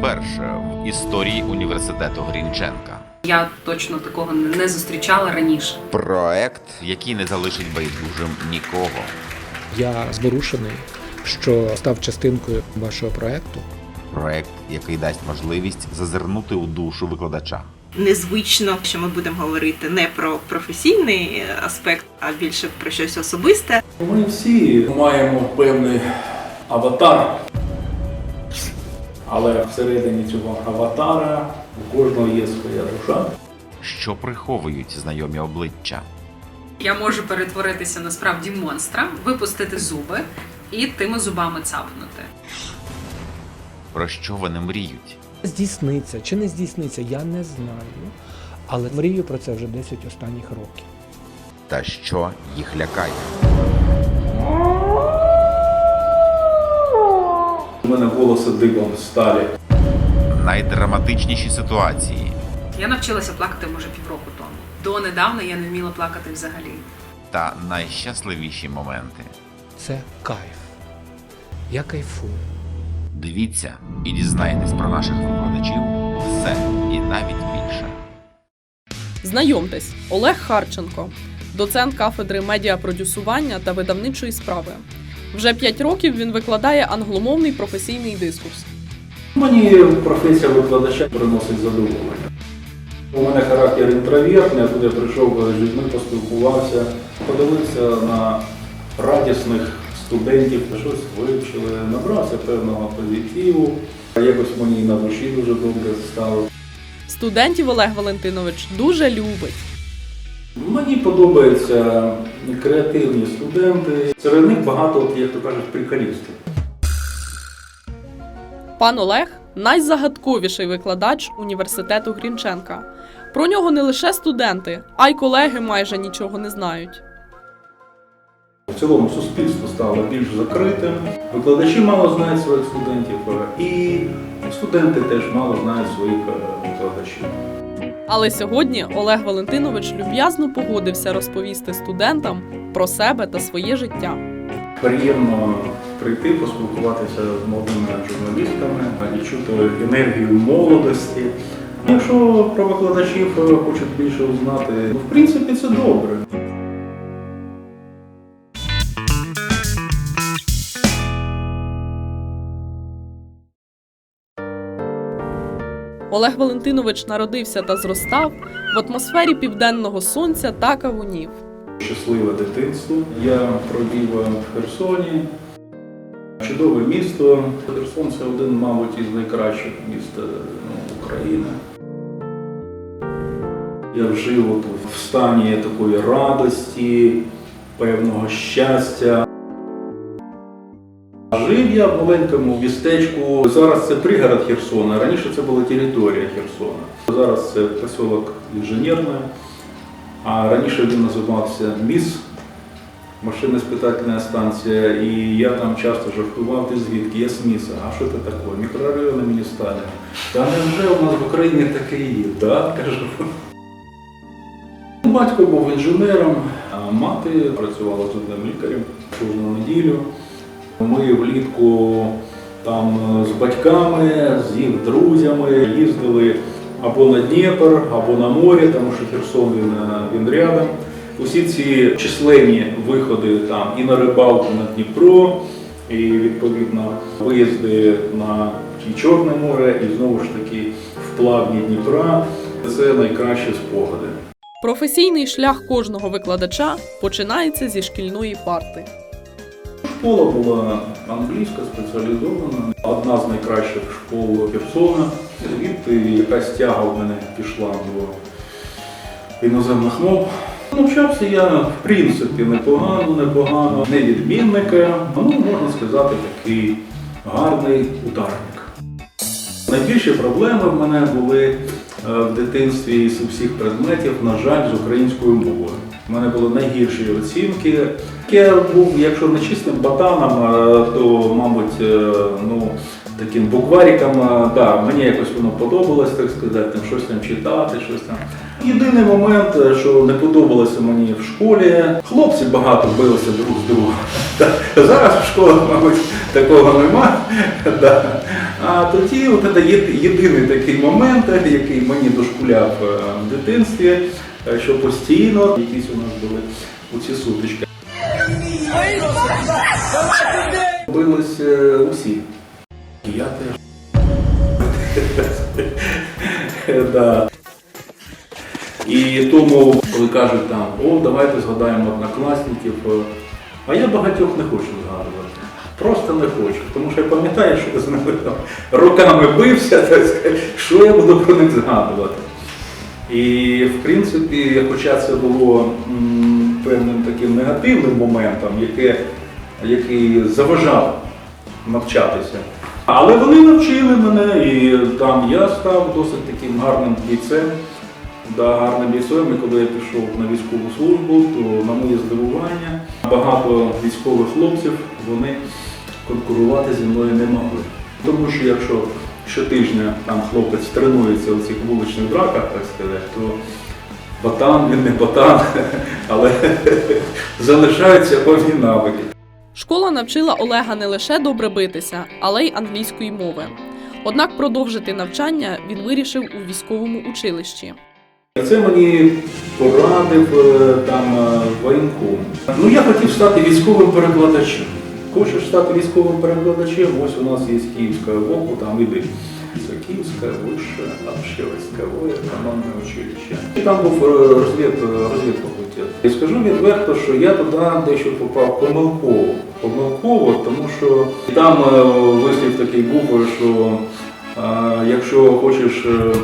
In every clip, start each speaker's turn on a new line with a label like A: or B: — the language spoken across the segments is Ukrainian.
A: вперше в історії університету Грінченка.
B: Я точно такого не зустрічала раніше.
A: Проект, який не залишить байдужим нікого.
C: Я зворушений, що став частинкою вашого проекту.
A: Проект, який дасть можливість зазирнути у душу викладача.
D: незвично, що ми будемо говорити не про професійний аспект, а більше про щось особисте.
E: Ми всі маємо певний аватар, але всередині цього аватара у кожного є своя душа.
A: Що приховують знайомі обличчя?
B: Я можу перетворитися насправді монстра, випустити зуби і тими зубами цапнути.
A: Про що вони мріють?
C: Здійсниться чи не здійсниться, я не знаю. Але мрію про це вже 10 останніх років.
A: Та що їх лякає?
E: Мене волоси дибом сталі.
A: Найдраматичніші ситуації
B: Я навчилася плакати може півроку тому. До недавна я не вміла плакати взагалі.
A: та найщасливіші моменти.
C: Це кайф. Я кайфую.
A: Дивіться і дізнайтесь про наших викладачів все і навіть більше.
F: Знайомтесь, Олег Харченко, доцент кафедри медіапродюсування та видавничої справи. Вже 5 років він викладає англомовний професійний дискурс.
E: Мені професія викладача приносить задоволення. У мене характер інтровертний, а я прийшов з людьми, поспілкувався, подивився на радісних студентів, щось вивчили, набрався певного позитиву. Якось мені на душі дуже добре стало.
F: Студентів Олег Валентинович дуже любить.
E: Мені подобаються креативні студенти. Серед них багато, от, як то кажуть, приколістів.
F: Пан Олег найзагадковіший викладач університету Грінченка. Про нього не лише студенти, а й колеги майже нічого не знають.
E: В цілому суспільство стало більш закритим. Викладачі мало знають своїх студентів, і студенти теж мало знають своїх е, викладачів.
F: Але сьогодні Олег Валентинович люб'язно погодився розповісти студентам про себе та своє життя.
E: Приємно прийти, поспілкуватися з молодими журналістами, відчути енергію молодості. Якщо про викладачів е, хочуть більше узнати, ну в принципі це добре.
F: Олег Валентинович народився та зростав в атмосфері південного сонця та кавунів.
E: Щасливе дитинство. Я провів в Херсоні. Чудове місто. Херсон це один, мабуть, із найкращих міст е, ну, України. Я жив в стані такої радості, певного щастя. Жив я в маленькому містечку. Зараз це пригород Херсона. Раніше це була територія Херсона. Зараз це поселок Інженерне. А раніше він називався МІС, машиноспитательна станція, і я там часто жартував, ти звідки, я з МІСа. А що це таке? Мікрорайон імені Сталіна. Та невже у нас в Україні таке є? Так, кажу. Батько був інженером, а мати працювала зубним лікарем кожну неділю. Ми влітку там з батьками, з їх друзями їздили або на Дніпр, або на море, тому що Херсон він, е, він рядом. Усі ці численні виходи там і на рибалку на Дніпро, і відповідно виїзди на і Чорне море, і знову ж таки в плавні Дніпра. Це найкращі спогади.
F: Професійний шлях кожного викладача починається зі шкільної парти.
E: Школа була англійська, спеціалізована, одна з найкращих школ Херсона. Звідти якась тяга в мене пішла до іноземних мов. Навчався я, в принципі, непогано, непогано, не відмінника, ну, можна сказати, такий гарний ударник. Найбільші проблеми в мене були е, в дитинстві з усіх предметів, на жаль, з українською мовою. У мене були найгірші оцінки. Я був, якщо не чистим ботаном, то, мабуть, е, ну, таким буквариком, е, да, мені якось воно подобалось, так сказати, там щось там читати, щось там. Єдиний момент, е, що не подобалося мені в школі, хлопці багато билися друг з другом. Зараз в школах, мабуть, такого нема. А тоді от це єдиний такий момент, який мені дошкуляв в дитинстві, що постійно якісь у нас були оці сутички. Бились е, усі. Я теж. І тому, коли кажуть там, о, давайте згадаємо однокласників, е, а я багатьох не хочу згадувати. Просто не хочу. Тому що я пам'ятаю, що я з ними там роками бився, так сказати, що я буду про них згадувати. І в принципі, хоча це було певним таким негативним моментом, яке, який заважав навчатися. Але вони навчили мене, і там я став досить таким гарним бійцем. Да, гарним бійцем, і коли я пішов на військову службу, то на моє здивування багато військових хлопців вони конкурувати зі мною не могли. Тому що якщо щотижня там хлопець тренується у цих вуличних драках, так сказати, то ботан, він не ботан, але залишаються певні навики.
F: Школа навчила Олега не лише добре битися, але й англійської мови. Однак продовжити навчання він вирішив у військовому училищі.
E: Це мені порадив е, там е, воєнком. Ну я хотів стати військовим перекладачем. Хочеш стати військовим перекладачем? Ось у нас є Київська ВОКу, там іди. Це Київське вище общевойскове командне училище. І там був е, розвід, розвідфакультет. І скажу відверто, що я туди дещо попав помилково. Помилково, тому що там е, вислів такий був, що е, якщо хочеш. е,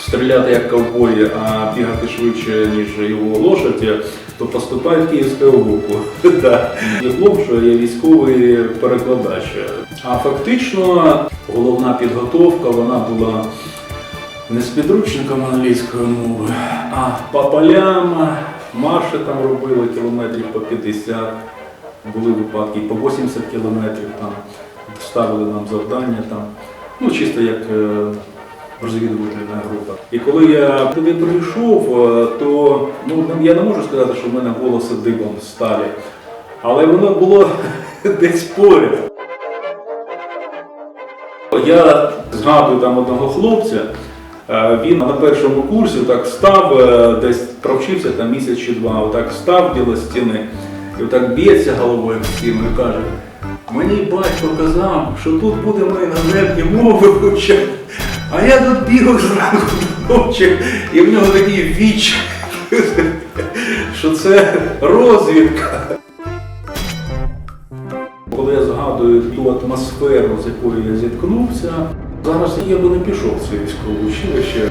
E: стріляти як ковбої, а бігати швидше, ніж його лошаді, то поступай в Київську ОГУ. Да. Диплом, що я військовий перекладач. А фактично головна підготовка вона була не з підручником англійської мови, а по полям. Марші там робили кілометрів по 50, були випадки по 80 кілометрів там ставили нам завдання там. Ну, чисто як е, розвідувальна група. І коли я туди прийшов, е, то ну, я не можу сказати, що в мене волоси дибом стали, але воно було десь поряд. Я згадую там одного хлопця, е, він на першому курсі так став, е, десь провчився там місяць чи два, отак став біля стіни і отак б'ється головою в стіну і каже, мені батько казав, що тут буде мої іноземні мови вивчати, а я тут бігав зранку до ночі, і в нього такий віч, що це розвідка. Коли я згадую ту атмосферу, з якою я зіткнувся, зараз я би не пішов в це військове училище.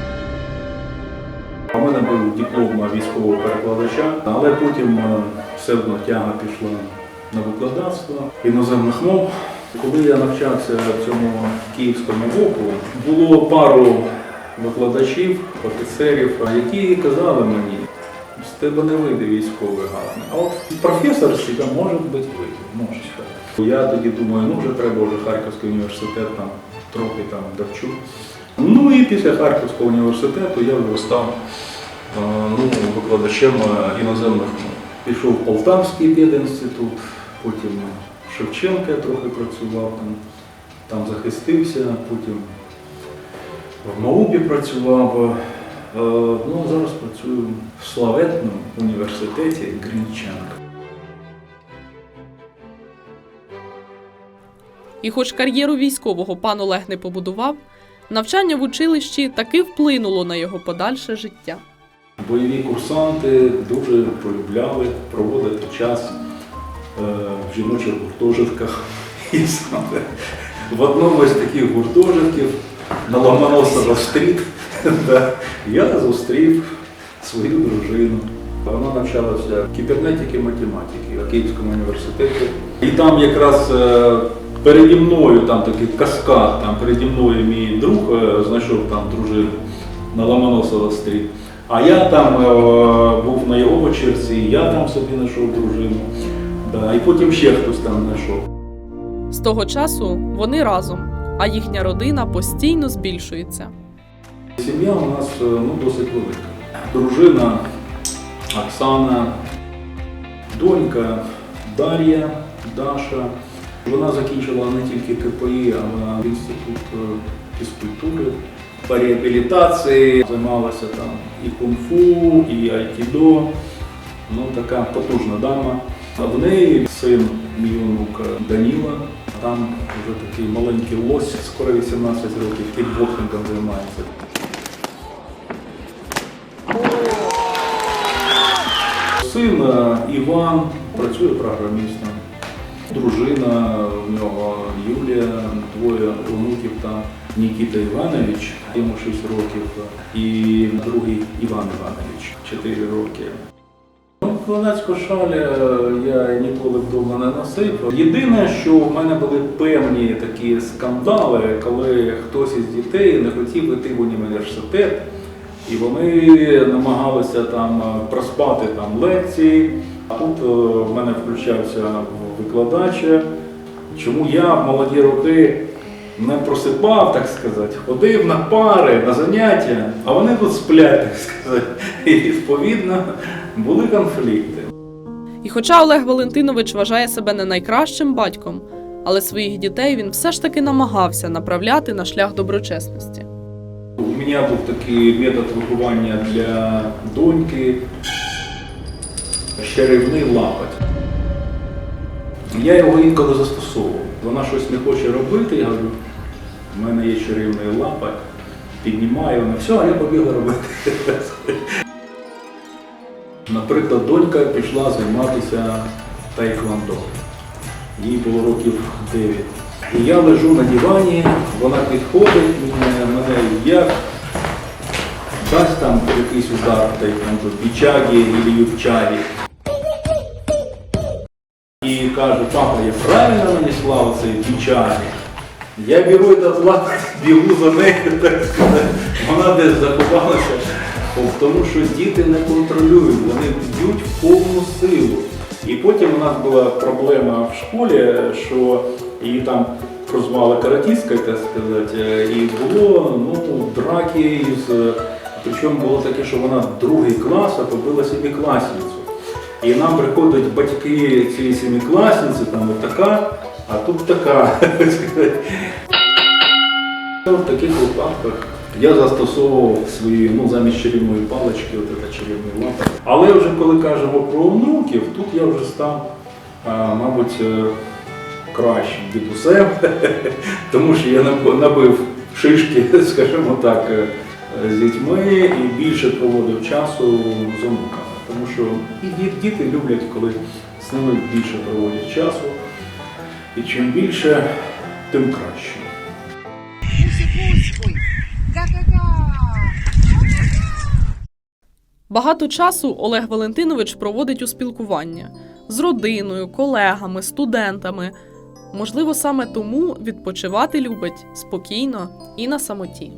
E: У мене був диплом військового перекладача, але потім е, все одно тяга пішла на викладацтво іноземних мов. Коли я навчався в цьому київському боку, було пару викладачів, офіцерів, які казали мені, з тебе не вийде військовий гарний. А от професор з тебе може бути вийде, може. Я тоді думаю, ну вже треба вже Харківський університет там трохи там довчу. Ну і після Харківського університету я вже став ну, викладачем іноземних. Пішов в Полтавський пединститут, потім Шевченка я трохи працював там, там захистився, потім в МАУБі працював. Е, Ну, а зараз працюю в славетному університеті Грінчанка.
F: І хоч кар'єру військового пан Олег не побудував, навчання в училищі таки вплинуло на його подальше життя.
E: Бойові курсанти дуже полюбляли проводити час в жіночих гуртожитках. І саме в одному з таких гуртожитків на Ломоносова стріт я зустрів свою дружину. Вона навчалася кібернетики математики в Київському університеті. І там якраз е, переді мною там такий каскад, там переді мною мій друг е, знайшов там дружину на Ломоносова стріт. А я там е, був на його вечірці, і я там собі знайшов дружину. І потім ще хтось там знайшов.
F: З того часу вони разом, а їхня родина постійно збільшується.
E: Сім'я у нас е, ну, досить велика. Дружина Оксана, донька Дар'я, Даша, Вона закінчила не тільки КПІ, але інститут е, фізкультури, по реабілітації, займалася там і кунг-фу, і айкідо. Ну, така потужна дама. А в неї син, мій онук Даніла, там вже такий маленький лось, скоро 18 років, кікбоксингом займається. Син е, Іван працює програмістом. Дружина у нього Юлія, двоє онуків там Нікіта Іванович, йому 6 років, і другий Іван Іванович, 4 роки. Козацьку шаль е, я ніколи вдома не носив. Єдине, що в мене були певні такі скандали, коли хтось із дітей не хотів йти в університет, і вони намагалися там е, проспати там лекції. А тут е, в мене включався викладач. Чому я в молоді роки не просипав, так сказати, ходив на пари, на заняття, а вони тут сплять, так сказати. І відповідно були конфлікти.
F: І хоча Олег Валентинович вважає себе не найкращим батьком, але своїх дітей він все ж таки намагався направляти на шлях доброчесності.
E: У мене був такий метод виховання для доньки чарівний лапоть. Я його інколи застосовував. Вона щось не хоче робити, я говорю, в мене є чарівний лапоть, піднімаю, вона все, а я побігла робити. Наприклад, донька пішла займатися тайквондо. Їй було років 9. І я лежу на дивані, вона підходить, мене, як дасть там якийсь удар тайквондо, пічагі або юбчагі. І каже, папа, я правильно нанесла оцей пічагі? Я беру этот лад, бігу за нею, так сказати. Вона десь заховалася, тому що діти не контролюють, вони б'ють в повну силу. І потім у нас була проблема в школі, що її там прозвали каратісткою, так сказати, і було ну, драки із. Причому було таке, що вона другий клас, а побила собі класницю. І нам приходять батьки цієї семикласниці, там от така, а тут така. сказати. В таких випадках я застосовував свої, ну, замість чарівної палички, от це чарівний лапа. Але вже коли кажемо про онуків, тут я вже став, мабуть, е, кращим дідусем, тому що я набив шишки, скажімо так, е, з дітьми і більше проводив часу з онуками. Тому що і діти люблять, коли з ними більше проводять часу. І чим більше, тим краще.
F: Багато часу Олег Валентинович проводить у спілкуванні з родиною, колегами, студентами. Можливо, саме тому відпочивати любить спокійно і на самоті.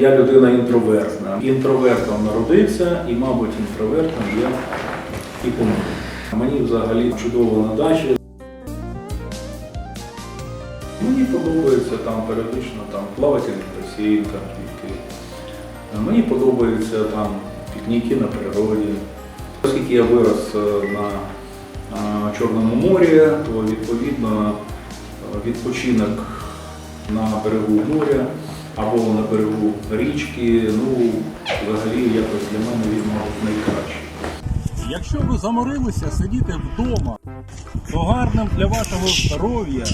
E: Я людина інтровертна. Інтровертом народився і, мабуть, інтровертом я і помру. Мені взагалі чудово на дачі. Мені подобається там періодично там плавательний басейн, там піти. Мені подобаються там пікніки на природі. Оскільки я вирос е, на Чорному морі, то відповідно е, відпочинок на берегу моря або на берегу річки, ну, взагалі якось для мене він, мабуть, найкращий.
G: Якщо ви заморилися сидіти вдома, то гарним для вашого здоров'я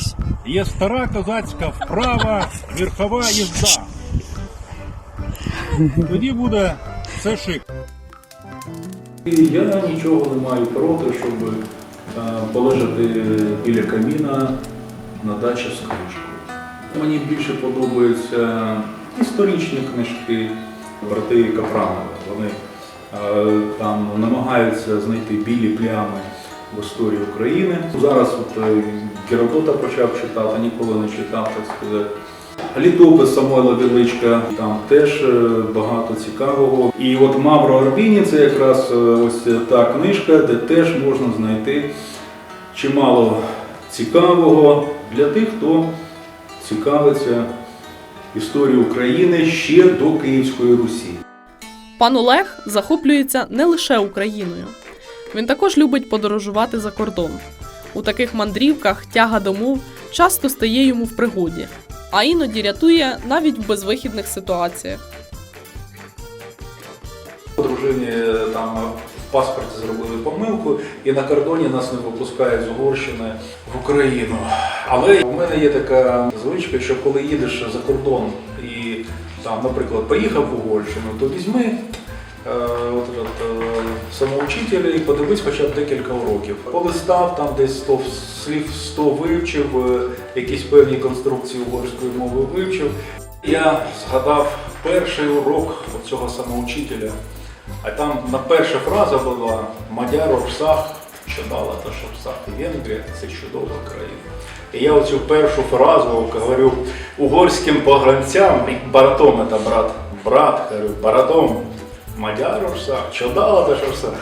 G: є стара козацька вправа верхова їзда. Тоді буде все шик.
E: Я нічого не маю проти, щоб е, полежати біля каміна на дачі з книжкою. Мені більше подобаються історичні книжки брати Капранови. Вони там намагаються знайти білі плями в історії України. Зараз от е, Геродота почав читати, ніколи не читав, так сказати. Літопис Самойла Величка, там теж е, багато цікавого. І от Мавро Арбіні це якраз е, ось та книжка, де теж можна знайти чимало цікавого для тих, хто цікавиться історією України ще до Київської Русі.
F: Пан Олег захоплюється не лише Україною. Він також любить подорожувати за кордон. У таких мандрівках тяга до мов часто стає йому в пригоді, а іноді рятує навіть в безвихідних ситуаціях.
E: Дружині там в паспорті зробили помилку, і на кордоні нас не випускають з Угорщини в Україну. Але у мене є така звичка, що коли їдеш за кордон і там, наприклад, поїхав в Угорщину, то візьми е, от, от, е, самоучителя і подивись хоча б декілька уроків. Полистав там десь 100 слів 100 вивчив, е, якісь певні конструкції угорської мови вивчив. Я згадав перший урок цього самоучителя. А там на перша фраза була Мадяро в Псах, що дала та що і Венгрія, це чудова країна. І я оцю першу фразу говорю угорським погранцям, баратом це брат, брат, говорю, баратом, Мадяро в Псах, що дала та що Псах.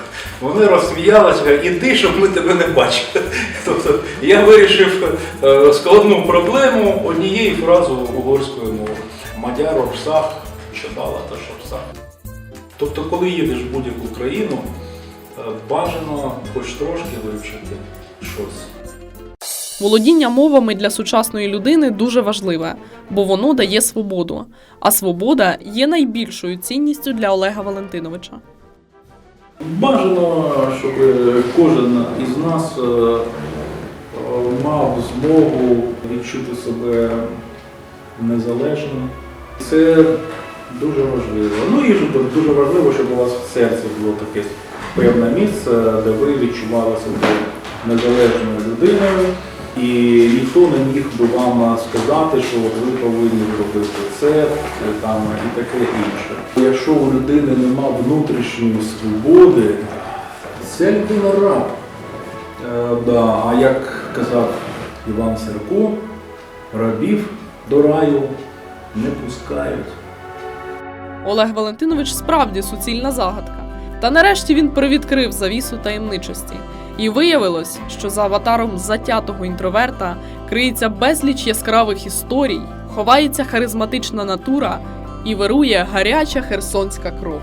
E: Вони розсміялися, говорять, іди, щоб ми тебе не бачили. Тобто я вирішив е, складну проблему однією фразою угорською мовою. В Псах, що та що Псах. Тобто, коли їдеш в будь-яку країну, е, бажано хоч трошки вивчити щось.
F: Володіння мовами для сучасної людини дуже важливе, бо воно дає свободу. А свобода є найбільшою цінністю для Олега Валентиновича.
E: Бажано, щоб кожен із нас е, е, мав змогу відчути себе незалежним. Це дуже важливо. Ну і дуже важливо, щоб у вас в серці було таке певне місце, де ви відчували себе незалежною людиною. І ніхто не міг би вам сказати, що ви повинні робити це там, і таке інше. Якщо у людини нема внутрішньої свободи, ця людина раб. Е, да. А як казав Іван Серко, рабів до раю не пускають.
F: Олег Валентинович справді суцільна загадка. Та нарешті він привідкрив завісу таємничості. І виявилось, що за аватаром затятого інтроверта криється безліч яскравих історій, ховається харизматична натура і вирує гаряча херсонська кров.